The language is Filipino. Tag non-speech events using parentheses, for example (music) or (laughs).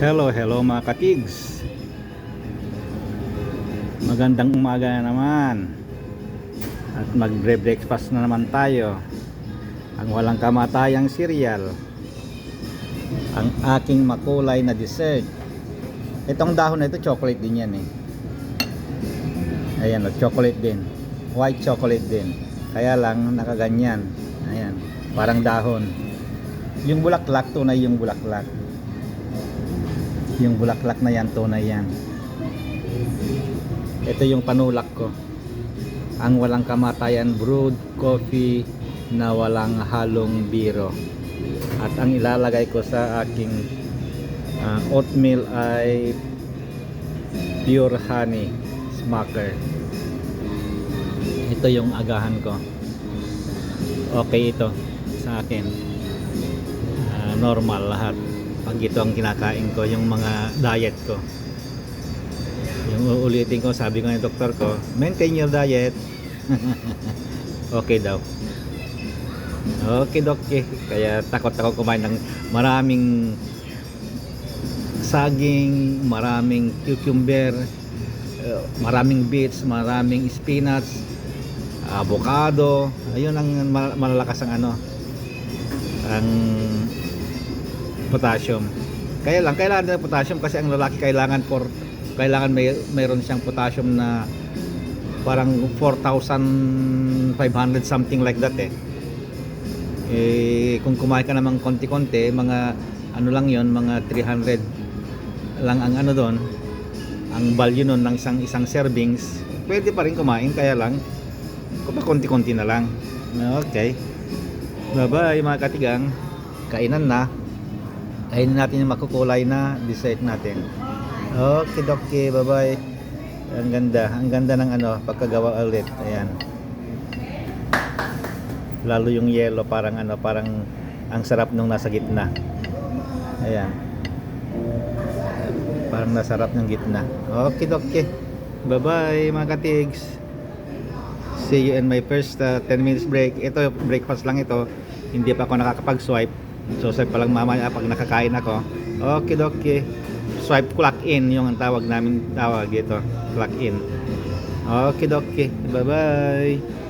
Hello, hello mga katigs. Magandang umaga na naman. At magbre-breakfast na naman tayo. Ang walang kamatayang cereal. Ang aking makulay na dessert. Itong dahon na ito, chocolate din yan eh. Ayan, oh, chocolate din. White chocolate din. Kaya lang, nakaganyan. Ayan, parang dahon. Yung bulaklak, tunay yung bulaklak yung bulaklak na yan tunay yan. Ito yung panulak ko. Ang walang kamatayan brewed coffee na walang halong biro. At ang ilalagay ko sa aking ah, oatmeal ay pure honey smacker. Ito yung agahan ko. Okay ito sa akin. Ah, normal lahat pag ito ang kinakain ko yung mga diet ko. Yung uulitin ko sabi ko ng doktor ko maintain your diet. (laughs) Okay daw. Okay okay kaya takot ako kumain ng maraming saging maraming cucumber uh, maraming beets maraming spinach avocado. Ayun ang mal- malalakas ang ano ang potassium. Kaya lang, kailangan ng potassium kasi ang lalaki kailangan for kailangan may mayroon siyang potassium na parang 4,500 something like that eh. Eh, kung kumain ka namang konti-konti, mga ano lang yon mga 300 lang ang ano doon, ang value nun ng isang isang servings, pwede pa rin kumain, kaya lang, kung konti-konti na lang. Okay. Bye-bye mga katigang. Kainan na. Kainin natin yung makukulay na dessert natin. Okay, dokie. Bye-bye. Ang ganda. Ang ganda ng ano, pagkagawa ulit. Ayan. Lalo yung yellow parang ano, parang ang sarap nung nasa gitna. Ayan. Parang nasarap ng gitna. Okay, dokie. Bye-bye mga katigs. See you in my first uh, 10 minutes break. Ito, breakfast lang ito. Hindi pa ako nakakapag-swipe. So, swipe pa lang mamaya pag nakakain ako. Okay, okay. Swipe clock in yung ang tawag namin tawag ito. Clock in. Okay, okay. Bye-bye.